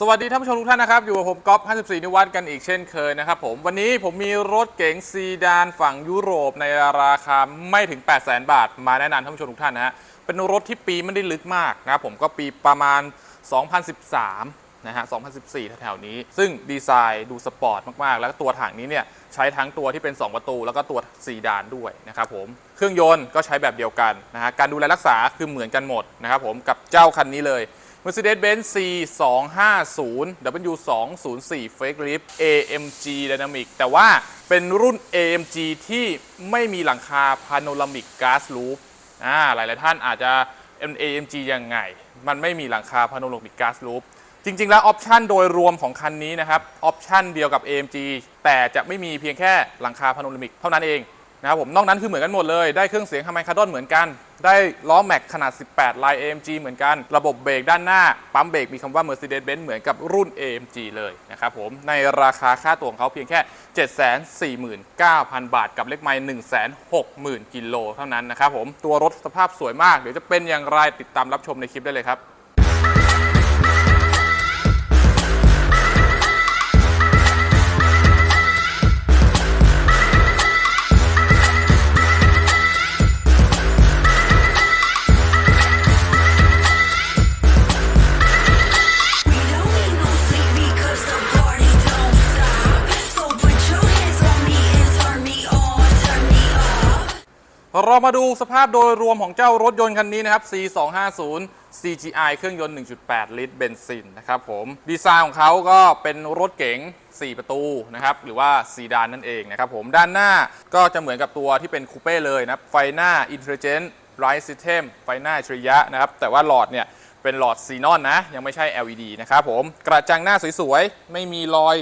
สวัสดีท่านผู้ชมทุกท่านนะครับ อยู่กับผมก๊อฟ54 นิวัฒน์กันอีกเช่นเคยนะครับผมวันนี้ผมมีรถเก๋งซีดานฝั่งยุโรปในราคาไม่ถึง 8 0 0 0 0 0 บาท มาแนะนำท่านผู้ชมทุกท่านนะฮะเป็นรถที่ปีไม่ได้ลึกมากนะครับผมก็ปีประมาณ 2013 นะฮะ 2014 แถวๆนี้ ซึ่งดีไซน์ดูสปอร์ตมาก ๆ แล้วตัวถังนี้เนี่ยใช้ทั้งตัวที่เป็น 2 ประตู แล้วก็ตัวซีดานด้วยนะครับผมเครื่องยนต์ก็ใช้แบบเดียวกันนะฮะการดูแลรักษาคือเหมือนกันหมดนะครับผมกับเจ้าคันนี้เลย Mercedes-Benz C250 W204 Fake Lift AMG Dynamic แต่ว่าเป็นรุ่น AMG ที่ไม่มีหลังคา Panoramic Glass Roof อ่าหลายๆท่านอาจจะ AMG ยังไง มันไม่มีหลังคา Panoramic Glass Roof จริง ๆ แล้วออปชันโดยรวมของคันนี้นะครับออปชันเดียวกับ AMG แต่จะไม่มีเพียงแค่หลังคา Panoramic เท่านั้นเองนะครับผมนอกนั้นคือเหมือนกันหมดเลย ได้เครื่องเสียงฮาร์มันคาร์ดอนเหมือนกัน ได้ล้อแม็กขนาด 18 ลาย AMG เหมือนกัน ระบบเบรกด้านหน้า ปั๊มเบรกมีคำว่า Mercedes-Benz เหมือนกับรุ่น AMG เลยนะครับผม ในราคาค่าตัวของเขาเพียงแค่ 749,000 บาท กับเลขไมล์160,000 กิโลเท่านั้นนะครับผม ตัวรถสภาพสวยมาก เดี๋ยวจะเป็นอย่างไรติดตามรับชมในคลิปได้เลยครับ เรามาดูสภาพโดยรวมของเจ้ารถยนต์คันนี้นะครับ C250 CGI เครื่องยนต์ 1.8 ลิตรเบนซินนะครับผม ดีไซน์ของเขาก็เป็นรถเก๋ง 4 ประตูนะครับ หรือว่าซีดานนั่นเองนะครับผม ด้านหน้าก็จะเหมือนกับตัวที่เป็นคูเป้เลยนะ ไฟหน้า Intelligent Light System ไฟหน้าอัจฉริยะนะครับ แต่ว่าหลอดเนี่ยเป็นหลอดซีนอนนะ ยังไม่ใช่ LED นะครับผม กระจังหน้าสวยๆ ไม่มีรอย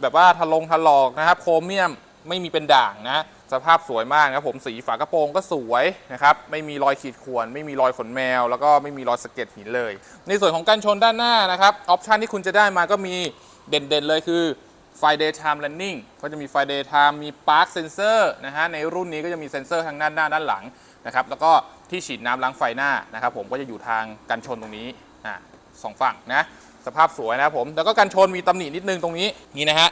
แบบว่าทะลงทะลอกนะครับ โครเมียมไม่มีเป็นด่างนะ สภาพสวยมากนะครับผมสีฝากระโปรงก็สวยนะครับไม่มีรอยขีดข่วนไม่มีรอยขนแมว แล้วก็ไม่มีรอยสะเก็ดหินเลย ในส่วนของการชนด้านหน้านะครับออปชันที่คุณจะได้มาก็มีเด่นๆเลยคือไฟ daytime running ก็จะมีไฟ daytime มี park sensor นะฮะในรุ่นนี้ก็จะมีเซ็นเซอร์ทางด้านหน้าด้านหลังนะครับแล้วก็ที่ฉีดน้ำล้างไฟหน้านะครับผมก็จะอยู่ทางกันชนตรงนี้อะสองฝั่งนะสภาพสวยนะครับผมแล้วก็กันชนมีตำหนินิดนึงตรงนี้นี่นะฮะ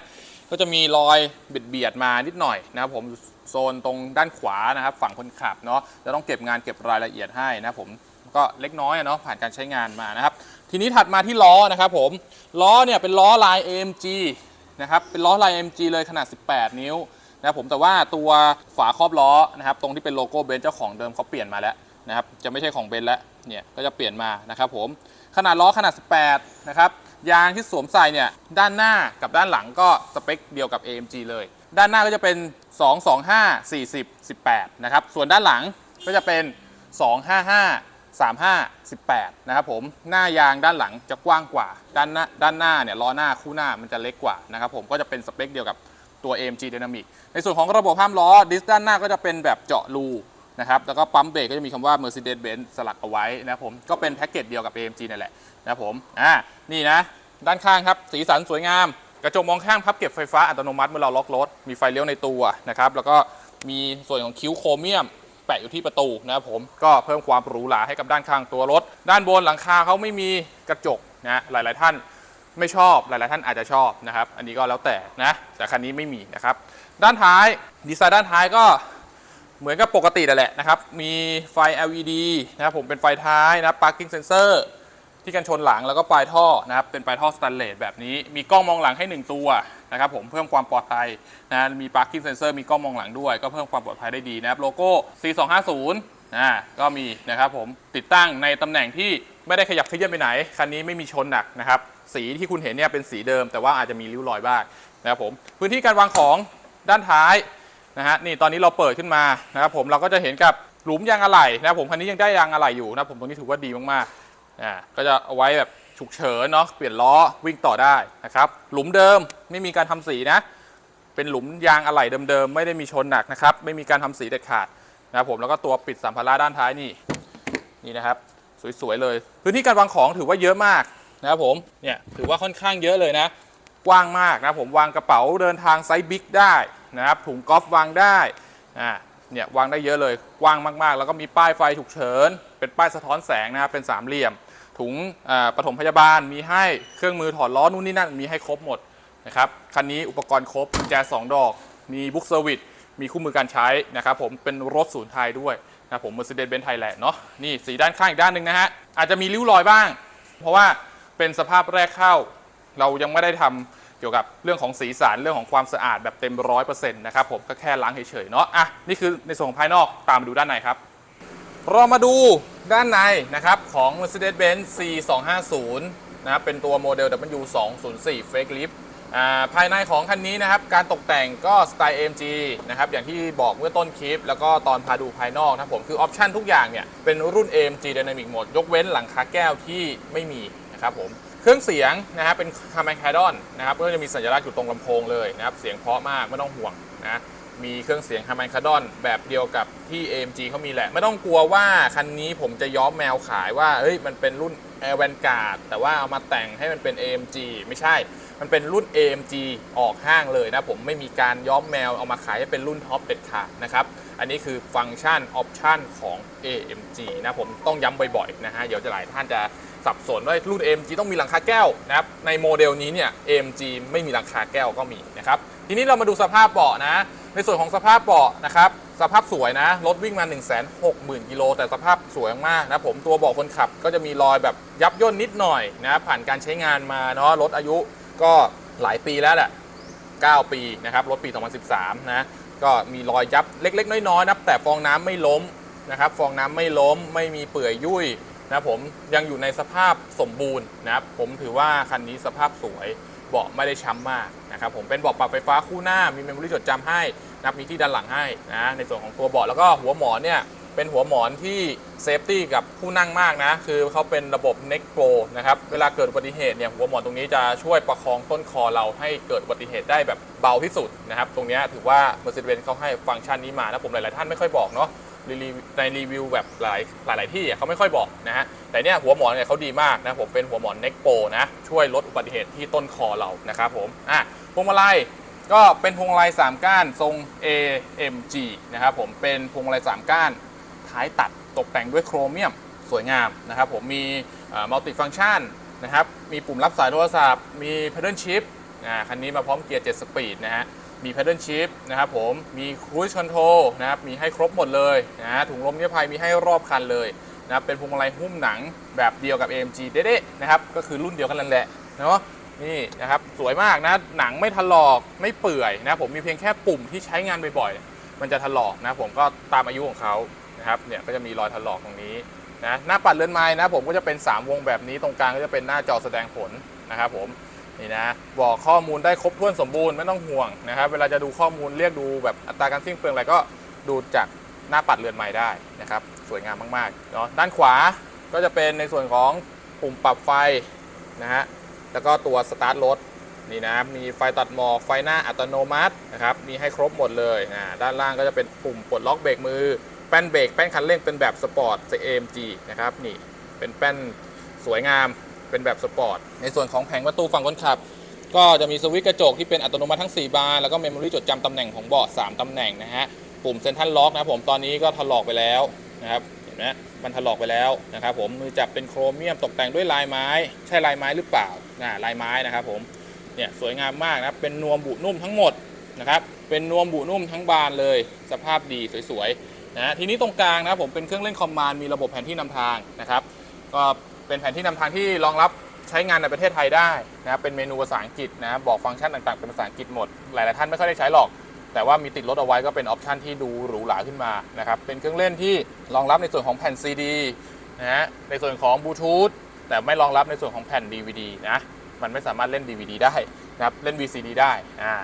ก็จะมีรอยเบียดเบียดมานิดหน่อยนะครับผม โซนตรงด้านขวานะครับ ฝั่งคนขับเนาะจะต้องเก็บงานเก็บรายละเอียดให้นะผมก็เล็กน้อยเนาะผ่านการใช้งานมานะครับ ทีนี้ถัดมาที่ล้อนะครับผมล้อเนี่ยเป็นล้อลาย AMG นะครับเป็นล้อลาย AMG เลยขนาด 18 นิ้วนะครับผมแต่ว่าตัวฝาครอบล้อนะครับ ตรงที่เป็นโลโก้เบนซ์เจ้าของเดิมเขาเปลี่ยนมาแล้วนะครับจะไม่ใช่ของเบนซ์แล้วเนี่ยก็จะเปลี่ยนมานะครับผมขนาดล้อขนาด 18 นะครับยางที่สวมใส่เนี่ยด้านหน้ากับด้านหลังก็สเปคเดียวกับ AMG เลย ด้านหน้าก็จะเป็น 225 40 18 นะครับ ส่วนด้านหลังก็จะเป็น 255 35 18 นะครับผม หน้ายางด้านหลังจะกว้างกว่า ด้านหน้าด้านหน้าเนี่ยล้อหน้าคู่หน้ามันจะเล็กกว่านะครับผม ก็จะเป็นสเปคเดียวกับตัว AMG Dynamic ในส่วนของระบบห้ามล้อดิสด้านหน้าก็จะเป็นแบบเจาะรูนะครับแล้วก็ปั๊มเบรกก็จะมีคำว่า Mercedes-Benz สลักเอาไว้นะครับผมก็เป็นแพ็กเกจเดียวกับ AMG นั่นแหละนะครับผมอ่านี่นะ ด้านข้างครับ สีสันสวยงาม กระจกมองข้างพับเก็บไฟฟ้าอัตโนมัติเมื่อเราล็อกรถ มีไฟเลี้ยวในตัวนะครับ แล้วก็มีส่วนของคิ้วโครเมียม แปะอยู่ที่ประตูนะครับผม ก็เพิ่มความหรูหราให้กับด้านข้างตัวรถ ด้านบนหลังคาเขาไม่มีกระจกนะหลาย ๆ ท่านไม่ชอบ หลาย ๆ ท่านอาจจะชอบนะครับ อันนี้ก็แล้วแต่นะ แต่คันนี้ไม่มีนะครับ ด้านท้าย ดีไซน์ด้านท้ายก็เหมือนกับปกติแหละนะครับ มีไฟ LED นะครับผมเป็นไฟท้ายนะ parking sensor ที่กันชนหลังแล้วก็ปลายท่อนะครับเป็นปลายท่อสแตนเลสแบบนี้ มีกล้องมองหลังให้ 1 ตัวนะครับผมเพิ่มความปลอดภัยนะมี parking sensor มีกล้องมองหลังด้วย ก็เพิ่มความปลอดภัยได้ดีนะครับโลโก้ C250 นะก็มีนะครับผมติดตั้งในตำแหน่งที่ไม่ได้ขยับเขยื่อนไปไหน คันนี้ไม่มีชนหนักนะครับสีที่คุณเห็นเนี่ยเป็นสีเดิม แต่ว่าอาจจะมีริ้วรอยบ้างนะครับผมพื้นที่การวางของด้านท้ายนะฮะนี่ตอนนี้เราเปิดขึ้นมานะครับผมเราก็จะเห็นกับหลุมยางอะไหล่นะครับผมคันนี้ยังได้ยางอะไหล่อยู่นะผมตรงนี้ถือว่าดีมากๆ อ่าก็จะเอาไว้แบบฉุกเฉินเนาะเปลี่ยนล้อวิ่งต่อได้นะครับ หลุมเดิมไม่มีการทำสีนะ เป็นหลุมยางอะไหล่เดิมๆ ไม่ได้มีชนหนักนะครับ ไม่มีการทำสีเด็ดขาดนะครับผมแล้วก็ตัวปิดสัมภาระด้านท้ายนี่นี่นะครับ สวยๆเลย พื้นที่การวางของถือว่าเยอะมากนะครับผมเนี่ยถือว่าค่อนข้างเยอะเลยนะ กว้างมากนะผมวางกระเป๋าเดินทางไซส์บิ๊กได้นะครับถุงกอล์ฟวางได้อ่าเนี่ยวางได้เยอะเลยกว้างมากๆ แล้วก็มีป้ายไฟฉุกเฉิน เป็นป้ายสะท้อนแสงนะครับเป็นสามเหลี่ยม ถุงปฐมพยาบาลมีให้เครื่องมือถอดล้อนู่นนี่นั่นมีให้ครบหมดนะครับคันนี้อุปกรณ์ครบกุญแจสองดอก มีบุ๊กเซอร์วิสมีคู่มือการใช้นะครับผมเป็นรถศูนย์ไทยด้วยนะผม Mercedes-Benz Thailand เนาะนี่สีด้านข้างอีกด้านหนึ่งนะฮะอาจจะมีริ้วรอยบ้าง เพราะว่าเป็นสภาพแรกเข้า เรายังไม่ได้ทำเกี่ยวกับเรื่องของสีสันเรื่องของความสะอาดแบบเต็มร้อยเปอร์เซ็นต์นะครับผมก็แค่ล้างเฉยๆเนาะอะนี่คือในส่วนของภายนอกตามมาดูด้านในครับเรามาดู ด้านในนะครับของ Mercedes-Benz C250 นะครับเป็นตัวโมเดล W204 Fake Lift อ่าภายในของคันนี้นะครับการตกแต่งก็สไตล์ AMG นะครับอย่างที่บอกเมื่อต้นคลิป แล้วก็ตอนพาดูภายนอกนะผมคือออปชันทุกอย่างเนี่ยเป็นรุ่น AMG Dynamic Mode ยกเว้นหลังคาแก้วที่ไม่มีนะครับผมเครื่องเสียงนะครับเป็น h a r m a n Kardon นะครับก็จะมีสัญลักษณ์อยู่ตรงลำโพงเลยนะครับเสียงเพราะมากไม่ต้องห่วงนะ มีเครื่องเสียง h a r m a n Kardon แบบเดียวกับที่ AMG เขามีแหละ ไม่ต้องกลัวว่าคันนี้ผมจะย้อมแมวขายว่าเฮ้ยมันเป็นรุ่น a v a n g a r d แต่ว่าเอามาแต่งให้มันเป็น AMG ไม่ใช่ มันเป็นรุ่น AMG ออกห้างเลยนะ ผมไม่มีการย้อมแมวเอามาขายให้เป็นรุ่นท็อปเด็ดขาดนะครับ อันนี้คือฟังก์ชันออปชันของ AMG นะผมต้องย้ำบ่อยๆนะฮะเดี๋ยวจะหลายท่านจะสับสนว่ารุ่น AMG ต้องมีหลังคาแก้วนะครับในโมเดลนี้เนี่ย AMG ไม่มีหลังคาแก้วก็มีนะครับทีนี้เรามาดูสภาพเบาะนะ ในส่วนของสภาพเบาะนะครับสภาพสวยนะรถวิ่งมา 1 6 0 0 0 0กิโลแต่สภาพสวยมากนะผมตัวเบาะคนขับก็จะมีรอยแบบยับย่นนิดหน่อยนะผ่านการใช้งานมาเนาะรถอายุก็หลายปีแล้วแหละ9 ปีนะครับรถปี 2013 นะก็มีรอยยับเล็ก ๆ น้อยๆนะแต่ฟองน้ำไม่ล้มนะครับฟองน้ำไม่ล้มไม่มีเปื่อยยุ่ยนะผมยังอยู่ในสภาพสมบูรณ์นะครับผมถือว่าคันนี้สภาพสวย เบาะไม่ได้ช้ำมากนะครับผมเป็นเบาะปรับไฟฟ้าคู่หน้ามีเมมโมรี่จดจำให้นับมีที่ด้านหลังให้นะในส่วนของตัวเบาะแล้วก็หัวหมอนเนี่ยเป็นหัวหมอนที่เซฟตี้กับผู้นั่งมากนะ คือเขาเป็นระบบ Neck Pro นะครับ เวลาเกิดอุบัติเหตุเนี่ยหัวหมอนตรงนี้จะช่วยประคองต้นคอเราให้เกิดอุบัติเหตุได้แบบเบาที่สุดนะครับ ตรงนี้ถือว่า Mercedes-Benz เขาให้ฟังก์ชันนี้มานะผมหลาย ๆ ท่านไม่ค่อยบอกเนาะ ในรีวิวแบบหลายหลายๆที่เขาไม่ค่อยบอกนะฮะแต่เนี่ยหัวหมอนเนี่ยเขาดีมากนะผมเป็นหัวหมอนเน็กโปนะช่วยลดอุบัติเหตุที่ต้นคอเรานะครับผมอะพวงมาลัยก็เป็นพวงมาลัย3ก้านทรง AMG นะครับผมเป็นพวงมาลัย3ก้านท้ายตัดตกแต่งด้วยโครเมียมสวยงามนะครับผมมีมัลติฟังชันนะครับมีปุ่มรับสายโทรศัพท์ มี Pedal Shift อ่าคันนี้มาพร้อมเกียร์ 7 สปีดนะฮะ มี Pedal Shift นะครับผมมี Cruise Control นะครับมีให้ครบหมดเลยนะถุงลมนิรภัยมีให้รอบคันเลยนะเป็นพวงมาลัยหุ้มหนังแบบเดียวกับ AMG เด๊ะๆนะครับก็คือรุ่นเดียวกันนั่นแหละเนาะนี่นะครับสวยมากนะหนังไม่ถลอกไม่เปื่อยนะผมมีเพียงแค่ปุ่มที่ใช้งานบ่อยๆ มันจะถลอกนะผมก็ตามอายุของเขานะครับเนี่ยก็จะมีรอยถลอกตรงนี้นะหน้าปัดเรือนไม้นะผมก็จะเป็น 3 วงแบบนี้ตรงกลางก็จะเป็นหน้าจอแสดงผลนะครับผม นี่นะบอกข้อมูลได้ครบถ้วนสมบูรณ์ไม่ต้องห่วงนะครับ เวลาจะดูข้อมูลเรียกดูแบบอัตราการสิ้นเปลืองอะไรก็ดูจากหน้าปัดเรือนไม้ได้นะครับ สวยงามมากๆเนาะด้านขวาก็จะเป็นในส่วนของปุ่มปรับไฟนะฮะแล้วก็ตัวสตาร์ทรถนี่นะมีไฟตัดหมอกไฟหน้าอัตโนมัตินะครับมีให้ครบหมดเลยนะด้านล่างก็จะเป็นปุ่มปลดล็อกเบรกมือแป้นเบรกแป้นคันเร่งเป็นแบบสปอร์ต AMG นะครับนี่เป็นแป้นสวยงาม เป็นแบบสปอร์ต ในส่วนของแผงประตูฝั่งคนขับ ก็จะมีสวิตช์กระจกที่เป็นอัตโนมัติทั้ง 4 บานแล้วก็เมมโมรี่จดจำตำแหน่งของเบาะ3ตำแหน่งนะฮะ ปุ่มเซนทันล็อกนะผมตอนนี้ก็ถลอกไปแล้วนะครับเห็นไหมมันถลอกไปแล้วนะครับผมมือจับเป็นโครเมียมตกแต่งด้วยลายไม้ ใช่ลายไม้หรือเปล่านะลายไม้นะครับผมเนี่ยสวยงามมากนะครับเป็นนวมบุนุ่มทั้งหมดนะครับเป็นนวมบุนุ่มทั้งบานเลย สภาพดีสวยๆนะทีนี้ตรงกลางนะผมเป็นเครื่องเล่นคอมมานด์มีระบบแผนที่นำทางนะครับก็ เป็นแผนที่นำทางที่รองรับใช้งานในประเทศไทยได้นะครับเป็นเมนูภาษาอังกฤษนะบอกฟังก์ชันต่างๆ เป็นภาษาอังกฤษหมด หลายๆท่านไม่ค่อยได้ใช้หรอก แต่ว่ามีติดรถเอาไว้ก็เป็นออปชันที่ดูหรูหราขึ้นมานะครับเป็นเครื่องเล่นที่รองรับในส่วนของแผ่น CD นะฮะในส่วนของบลูทูธแต่ไม่รองรับในส่วนของแผ่น DVD นะมันไม่สามารถเล่น DVD ได้นะครับเล่น VCD ได้อ่า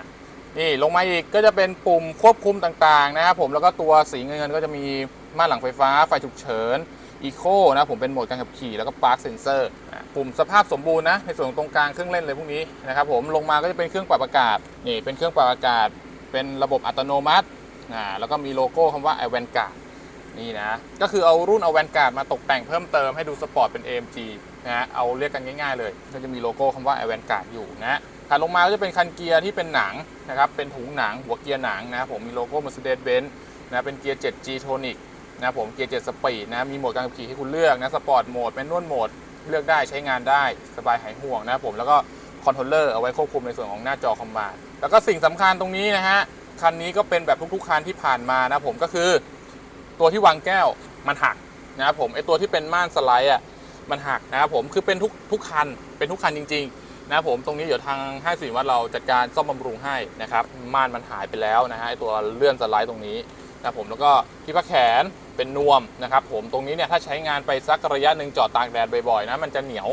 นี่ลงมาอีกก็จะเป็นปุ่มควบคุมต่างๆนะครับผมแล้วก็ตัวสีเงินๆก็จะมีม่านหลังไฟฟ้าไฟฉุกเฉิน อีโคนะผมเป็นโหมดการขับขี่แล้วก็ Park Sensor อะปุ่มสภาพสมบูรณ์นะในส่วนตรงกลางเครื่องเล่นเลยพวกนี้นะครับผมลงมาก็จะเป็นเครื่องปรับอากาศนี่เป็นเครื่องปรับอากาศ เป็นระบบอัตโนมัติอ่าแล้วก็มีโลโก้คำว่า a v a n g a r d นี่นะก็คือเอารุ่น a v a n g a r d มาตกแต่งเพิ่มเติมให้ดูสปอร์ตเป็น AMG นะฮะเอาเรียกกันง่ายๆเลย ก็จะมีโลโก้คำว่า a v a n g a r d อยู่นะถัดลงมาก็จะเป็นคันเกียร์ที่เป็นหนังนะครับเป็นถุงหนังหัวเกียร์หนังนะผมมีโลโก้ Mercedes-Benz นะเป็นเกียร์ 7G Tonic นะผมเกียร์7สปีดนะมีโหมดการขับขี่ให้คุณเลือกนะสปอร์ตโหมดแมนนวลโหมดเลือกได้ใช้งานได้สบายหายห่วงนะครับผมแล้วก็คอนโทรลเลอร์เอาไว้ควบคุมในส่วนของหน้าจอคอมมานด์แล้วก็สิ่งสำคัญตรงนี้นะฮะคันนี้ก็เป็นแบบทุกๆคันที่ผ่านมานะผมก็คือ ตัวที่วางแก้วมันหักนะครับผมไอตัวที่เป็นม่านสไลด์อะมันหักนะครับผมคือเป็นทุกทุกคันเป็นทุกคันจริง ๆ นะครับผมตรงนี้เดี๋ยวทางห้างสิวัดเราจัดการซ่อมบำรุงให้นะครับม่านมันหายไปแล้วนะฮะไอตัวเลื่อนสไลด์ตรงนี้นะผมแล้วก็ที่พักแขน เป็นนวมนะครับผมตรงนี้เนี่ยถ้าใช้งานไปสักระยะหนึ่งจอดตากแดดบ่อยๆนะมันจะเหนียว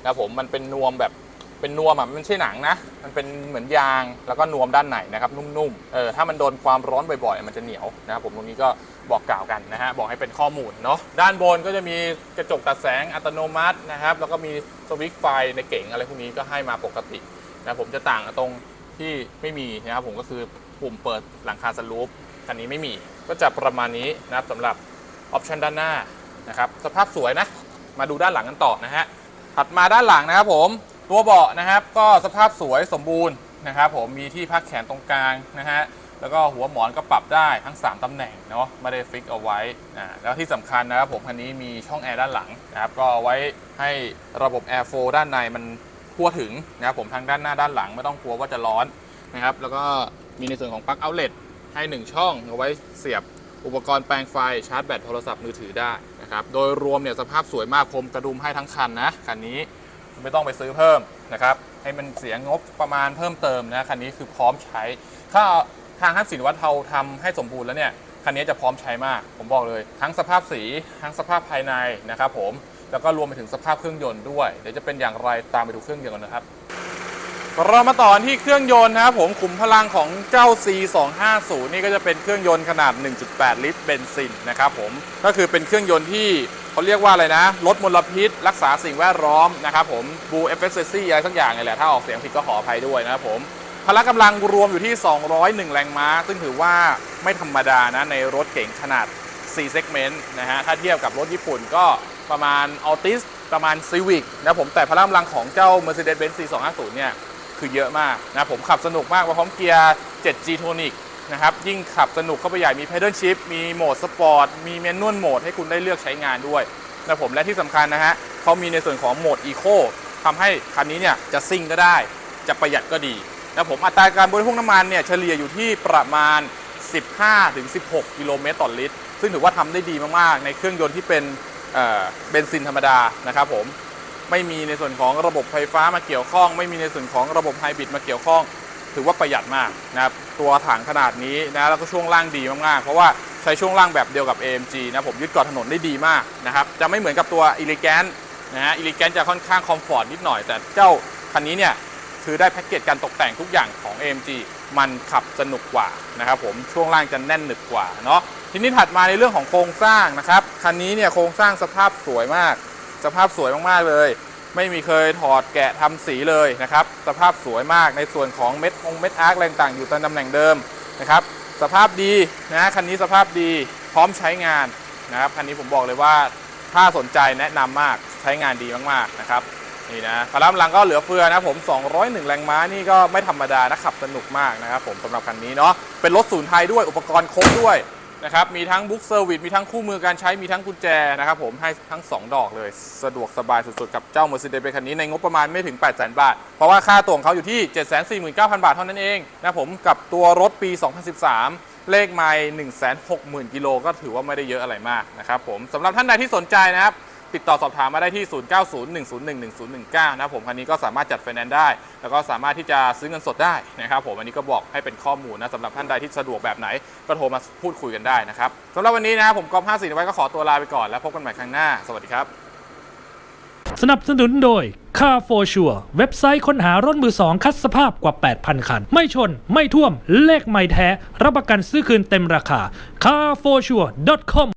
นะครับผมมันเป็นนวมแบบเป็นนวมอะมันไม่ใช่หนังนะ มันเป็นเหมือนยางแล้วก็นวมด้านในนะครับนุ่มๆเออถ้ามันโดนความร้อนบ่อยๆ มันจะเหนียวนะครับผมตรงนี้ก็บอกกล่าวกันนะฮะบอกให้เป็นข้อมูลเนาะด้านบนก็จะมีกระจกตัดแสงอัตโนมัตินะครับแล้วก็มีสวิตช์ไฟในเก๋งอะไรพวกนี้ก็ให้มาปกตินะผมจะต่างตรงที่ไม่มีนะครับผมก็คือปุ่มเปิดหลังคาสลูป คันนี้ไม่มี ก็จะประมาณนี้นะครับสำหรับออปชันด้านหน้านะครับ สภาพสวยนะ มาดูด้านหลังกันต่อนะฮะ ถัดมาด้านหลังนะครับผม ตัวเบาะนะครับ ก็สภาพสวยสมบูรณ์นะครับผม มีที่พักแขนตรงกลางนะฮะ แล้วก็หัวหมอนก็ปรับได้ทั้ง 3ตำแหน่งเนาะ ไม่ได้ฟิกเอาไว้นะแล้วที่สำคัญนะครับผมคันนี้มีช่องแอร์ด้านหลังนะครับ ก็เอาไว้ให้ระบบแอร์โฟด้านในมันทั่วถึงนะครับผมทั้งด้านหน้าด้านหลังไม่ต้องกลัวว่าจะร้อนนะครับ แล้วก็มีในส่วนของปลั๊กเอาเล t ให้ 1 ช่องเอาไว้เสียบอุปกรณ์แปลงไฟชาร์จแบตโทรศัพท์มือถือได้นะครับ โดยรวมเนี่ยสภาพสวยมากคมกระดุมให้ทั้งคันนะคันนี้ไม่ต้องไปซื้อเพิ่มนะครับ ให้มันเสียงบประมาณเพิ่มเติมนะคันนี้คือพร้อมใช้ ถ้าทางห้างสินวัตรเทาทำให้สมบูรณ์แล้วเนี่ยคันนี้จะพร้อมใช้มาก ผมบอกเลย ทั้งสภาพสีทั้งสภาพภายในนะครับผมแล้วก็รวมไปถึงสภาพเครื่องยนต์ด้วย เดี๋ยวจะเป็นอย่างไรตามไปดูเครื่องยนต์กันนะครับ เรามาต่อที่เครื่องยนต์นะครับผมขุมพลังของเจ้า C250 นี่ก็จะเป็นเครื่องยนต์ขนาด 1.8 ลิตรเบนซินนะครับผมก็คือเป็นเครื่องยนต์ที่เขาเรียกว่าอะไรนะ ลดมลพิษ รักษาสิ่งแวดล้อมนะครับผมบูเอฟเฟกซี่อะไรสักอย่างไงแหละ ถ้าออกเสียงผิดก็ขออภัยด้วยนะครับผมพละกำลังรวมอยู่ที่ 201 แรงม้า ซึ่งถือว่าไม่ธรรมดานะ ในรถเก๋งขนาด 4 segment นะฮะถ้าเทียบกับรถญี่ปุ่นก็ประมาณ Altis ประมาณ Civic นะผมแต่พละกำลังของเจ้า Mercedes-Benz C250 เนี่ย คือเยอะมากนะผมขับสนุกมากมาพร้อมเกียร์ 7G Tonic นะครับยิ่งขับสนุกเข้าไปใหญ่มี Pedal Shift มีโหมดสปอร์ตมีเมนนวลโหมดให้คุณได้เลือกใช้งานด้วยนะผมและที่สำคัญนะฮะเขามีในส่วนของโหมด Eco ทำให้คันนี้เนี่ยจะซิ่งก็ได้ จะประหยัดก็ดีนะผมอัตราการบริโภคน้ำมันเนี่ยเฉลี่ยอยู่ที่ประมาณ 15-16 กิโลเมตรต่อลิตร ซึ่งถือว่าทำได้ดีมากๆ ในเครื่องยนต์ที่เป็นเบนซินธรรมดานะครับผม ไม่มีในส่วนของระบบไฟฟ้ามาเกี่ยวข้อง ไม่มีในส่วนของระบบไฮบริดมาเกี่ยวข้อง ถือว่าประหยัดมากนะครับตัวถังขนาดนี้นะแล้วก็ช่วงล่างดีมากๆ เพราะว่าใช้ช่วงล่างแบบเดียวกับ AMG นะผมยึดเกาะถนนได้ดีมากนะครับจะไม่เหมือนกับตัว e l e g a n t นะฮะ e l e g a n t จะค่อนข้างคอมฟอร์ตนิดหน่อย แต่เจ้าคันนี้เนี่ยคือได้แพ็กเกจการตกแต่งทุกอย่างของ AMG มันขับสนุกกว่านะครับผมช่วงล่างจะแน่นหนึบกว่าเนาะทีนี้ถัดมาในเรื่องของโครงสร้างนะครับคันนี้เนี่ยโครงสร้างสภาพสวยมาก สภาพสวยมากๆเลย ไม่มีเคยถอดแกะทำสีเลยนะครับ สภาพสวยมากในส่วนของเม็ดองเม็ดอาร์คแรงต่างอยู่ตามตำแหน่งเดิมนะครับ สภาพดีนะคันนี้สภาพดีพร้อมใช้งานนะครับคันนี้ผมบอกเลยว่าถ้าสนใจแนะนำมากใช้งานดีมากๆนะครับนี่นะพลังกำลังก็เหลือเฟือนะผม 201 แรงม้านี่ก็ไม่ธรรมดานะขับสนุกมากนะครับผมสำหรับคันนี้เนาะเป็นรถศูนย์ไทยด้วยอุปกรณ์ครบด้วย นะครับ มีทั้งบุ๊กเซอร์วิสมีทั้งคู่มือการใช้ มีทั้งกุญแจนะครับผมให้ทั้ง 2 ดอกเลย สะดวกสบายสุดๆ กับเจ้า Mercedes คันนี้ในงบประมาณไม่ถึง 8 0 0 0 0 บาท เพราะว่าค่าตัวของเขาอยู่ที่ 749,000 บาทเท่านั้นเองนะผมกับตัวรถปี 2013เลขไมล์160,000 กิโลก็ถือว่าไม่ได้เยอะอะไรมากนะครับผมสำหรับท่านใดที่สนใจนะครับ ติดต่อสอบถามมาได้ที่ 0901011019 นะครับผมคันนี้ก็สามารถจัดไฟแนนซ์ได้ แล้วก็สามารถที่จะซื้อเงินสดได้นะครับผมอันนี้ก็บอกให้เป็นข้อมูลนะสำหรับท่านใดที่สะดวกแบบไหนก็โทรมาพูดคุยกันได้นะครับสำหรับวันนี้นะครับผมกอล์ฟ54ไว้ก็ขอตัวลาไปก่อนแล้วพบกันใหม่ครั้งหน้า สวัสดีครับ สนับสนุนโดย Car for Sure เว็บไซต์ค้นหารถมือสองคัดสภาพกว่า 8,000 คัน ไม่ชน ไม่ท่วม เลขไม่แท้ รับประกันซื้อคืนเต็มราคา carforsure.com